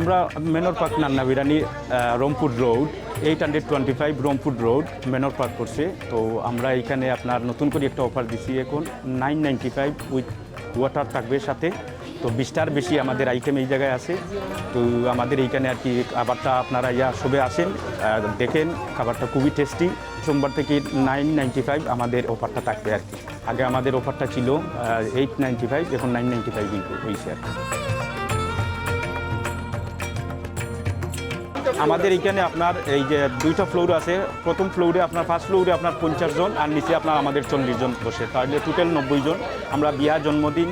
আমরা Manor Park Nanna Biryani Rangpur Road eight hundred twenty five Rangpur Road Manor Park করছে। তো আমরা এখানে আপনার নতুন করে একটা অফার দিছি এখন nine ninety five with water থাকবে সাথে। তো বিশটার বেশি আমাদের আইটেম এই জায়গায় আছে। তো আমাদের এইখানে আর কি খাবারটা আপনারা ইয়া সবে আসেন দেখেন, খাবারটা খুবই টেস্টি সোমবার থেকে নাইন নাইনটি ফাইভ আমাদের অফারটা থাকবে আর কি। আগে আমাদের অফারটা ছিল এইট নাইনটি ফাইভ এখন নাইন নাইনটি ফাইভ হয়েছে আর কি। আমাদের এইখানে আপনার এই যে দুইটা ফ্লোর আছে, প্রথম ফ্লোরে আপনার ফার্স্ট ফ্লোরে আপনার পঞ্চাশ জন আর নিচে আপনার আমাদের চল্লিশ জন বসে। তাহলে টোটাল নব্বই জন। আমরা বিয়া জন্মদিন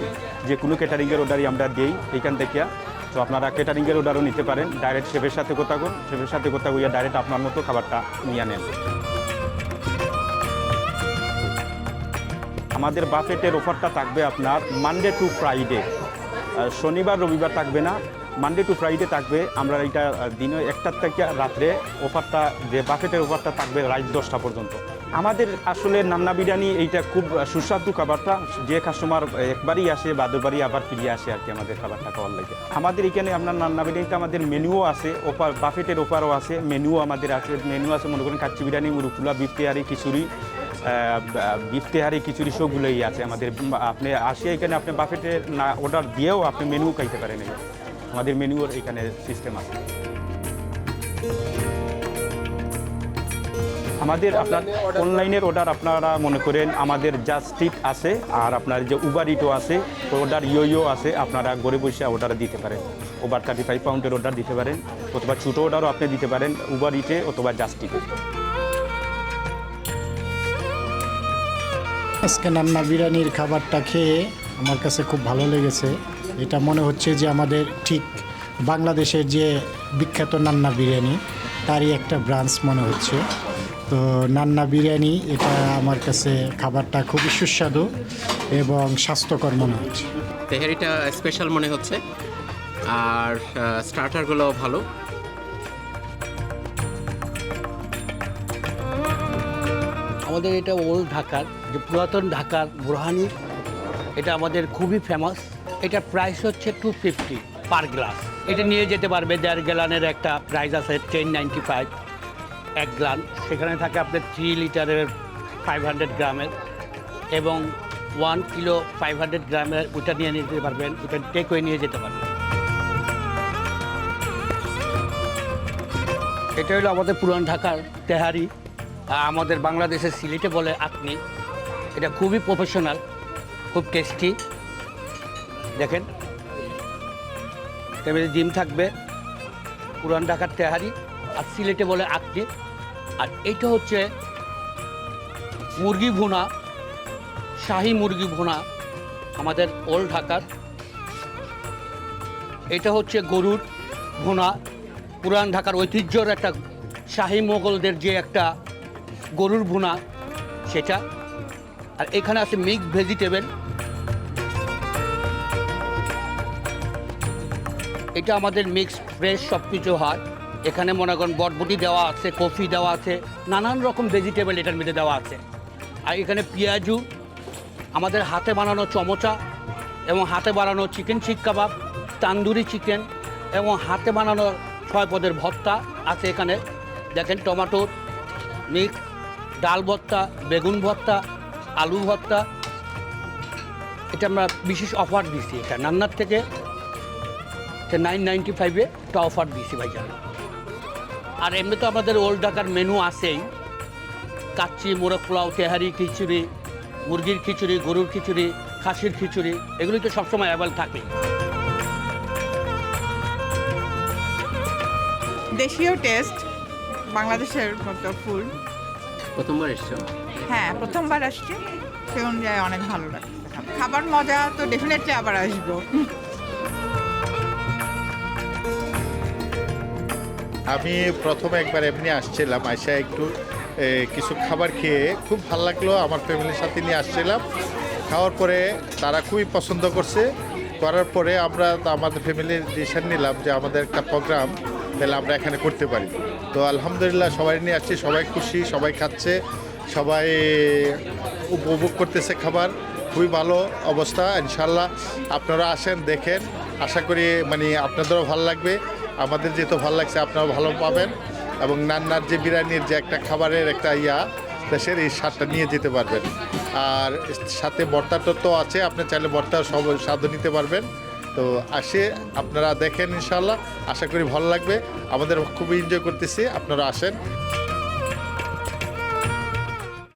যে কোনো ক্যাটারিংয়ের অর্ডারই আমরা দিই এইখান থেকে। তো আপনারা ক্যাটারিংয়ের অর্ডারও নিতে পারেন। ডাইরেক্ট শেফের সাথে কথা কোন শেফের সাথে কথা কইয়া ডাইরেক্ট আপনার মতো খাবারটা নিয়ে নেন। আমাদের বাফেটের অফারটা থাকবে আপনার মানডে টু ফ্রাইডে শনিবার, রবিবার থাকবে না। মানডে টু ফ্রাইডে থাকবে, আমরা এটা দিনে একটার থেকে রাত্রে অফারটা যে বাফেটের অফারটা থাকবে রাত দশটা পর্যন্ত। আমাদের আসলে নান্না বিরিয়ানি এইটা খুব সুস্বাদু খাবারটা, যে কাস্টমার একবারই আসে, বাদবারই আবার ফিরে আসে আর কি আমাদের খাবারটা খাওয়ার লাগে। আমাদের এখানে আপনার নান্না বিরিয়ানিতে আমাদের মেনুও আছে ওপার বাফেটের ওপারও আছে মেনুও আমাদের আছে মেনু আছে মনে করেন কাচ্চি বিরিয়ানি, মুরুকুলা বিফ তেহারি, খিচুড়ি বিফ তেহারি, খিচুড়ি সবগুলোই আছে আমাদের। আপনি আসে এখানে, আপনি বাফেটে না অর্ডার দিয়েও আপনি মেনু খাইতে পারেন। আমাদের মেনুর এখানে সিস্টেম আছে। আমাদের আপনার অনলাইনের অর্ডার আপনারা মনে করেন আমাদের জাস্টিক আছে, আর আপনার যে উবার ইটো আছে অর্ডার ইয়ো আছে, আপনারা ঘরে বসে অর্ডার দিতে পারেন। ওভার থার্টি ফাইভ পাউন্ডের অর্ডার দিতে পারেন, অথবা ছোটো অর্ডারও আপনি দিতে পারেন উবার ইটে অথবা জাস্টিকে আজকে নান্না বিরিয়ানির খাবারটা খেয়ে আমার কাছে খুব ভালো লেগেছে। এটা মনে হচ্ছে যে আমাদের ঠিক বাংলাদেশের যে বিখ্যাত নান্না বিরিয়ানি তারই একটা ব্রাঞ্চ মনে হচ্ছে। তো নান্না বিরিয়ানি এটা আমার কাছে খাবারটা খুবই সুস্বাদু এবং স্বাস্থ্যকর মনে হচ্ছে। তেহারিটা স্পেশাল মনে হচ্ছে। আর স্টার্টারগুলো ভালো। আমাদের এটা ওল্ড ঢাকার যে পুরাতন ঢাকার বুরহানি এটা আমাদের খুবই ফেমাস এটার প্রাইস হচ্ছে টু ফিফটি পার গ্লাস এটা নিয়ে যেতে পারবে, দেড় গ্যালানের একটা প্রাইস আছে টেন নাইনটি ফাইভ এক গ্লান, সেখানে থাকে আপনার থ্রি লিটারের ফাইভ হান্ড্রেড গ্রামের এবং ওয়ান কিলো ফাইভ হান্ড্রেড গ্রামের ওটা নিয়ে নিতে পারবেন ওটা টেক ওয়ে নিয়ে যেতে পারবেন। এটা হলো আমাদের পুরান ঢাকার তেহারি, আমাদের বাংলাদেশের সিলেটে বলে আপনি এটা খুবই প্রফেশনাল খুব টেস্টি দেখেন। টেবিলে ডিম থাকবে পুরান ঢাকার তেহারি, আর সিলেটে বলে আপনি আর এটা হচ্ছে মুরগি ভুনা, শাহি মুরগি ভুনা, আমাদের ওল্ড ঢাকার। এটা হচ্ছে গরুর ভুনা পুরান ঢাকার ঐতিহ্যর একটা শাহী মোগলদের যে একটা গরুর ভুনা, সেটা। আর এখানে আছে মিক্স ভেজিটেবল। এটা আমাদের মিক্স ফ্রেশ সব কিছু হয়। এখানে মনে করেন বটবটি দেওয়া আছে, কফি দেওয়া আছে, নানান রকম ভেজিটেবল এটার মধ্যে দেওয়া আছে। আর এখানে পেঁয়াজু, আমাদের হাতে বানানো চমচা এবং হাতে বানানো চিকেন শিক কাবাব তান্দুরি চিকেন এবং হাতে বানানো ছয় পদের ভর্তা আছে এখানে। দেখেন টমাটোর মিক্স ডাল ভর্তা, বেগুন ভর্তা, আলু ভর্তা। এটা আমরা বিশেষ অফার দিচ্ছি এটা। নান্নার থেকে নাইন নাইনটি ফাইভে একটা অফার দিয়েছি ভাইজান। আর এমনি তো আমাদের ওল্ড ঢাকার মেনু আছেই। কাচ্চি মোরগ পোলাও তেহারি খিচুড়ি মুরগির খিচুড়ি গরুর খিচুড়ি খাসির খিচুড়ি এগুলি তো সবসময় অ্যাভেল থাকে। দেশীয় টেস্ট বাংলাদেশের মতো ফুড প্রথমবার এসছো? হ্যাঁ প্রথমবার আসছি। সে অনুযায়ী অনেক ভালো লাগছে। খাবার মজা তো ডেফিনেটলি আবার আসব। আমি প্রথম একবার এমনি আসছিলাম, আইসা একটু কিছু খাবার খেয়ে খুব ভালো লাগল, আমার ফ্যামিলির সাথে নিয়ে আসছিলাম। খাওয়ার পরে তারা খুবই পছন্দ করছে। করার পরে আমরা আমাদের ফ্যামিলির ডিসিশন নিলাম যে আমাদের একটা প্রোগ্রাম তাহলে আমরা এখানে করতে পারি। তো আলহামদুলিল্লাহ সবাই নিয়ে আসছি, সবাই খুশি, সবাই খাচ্ছে, সবাই উপভোগ করতেছে খাবার। খুবই ভালো অবস্থা ইনশাল্লাহ আপনারা আসেন, দেখেন। আশা করি মানে আপনাদেরও ভালো লাগবে। আমাদের যেহেতু ভালো লাগছে আপনারা ভালো পাবেন। এবং নান্নার যে বিরিয়ানির যে একটা খাবারের একটা ইয়া দেশের এই স্বাদটা নিয়ে যেতে পারবেন। আর সাথে বর্তাটা তো আছে, আপনি চাইলে বর্তার সব স্বাদ নিতে পারবেন। তো আসে, আপনারা দেখেন ইনশাল্লাহ আশা করি ভালো লাগবে। আমাদের খুবই এনজয় করতেছি, আপনারা আসেন।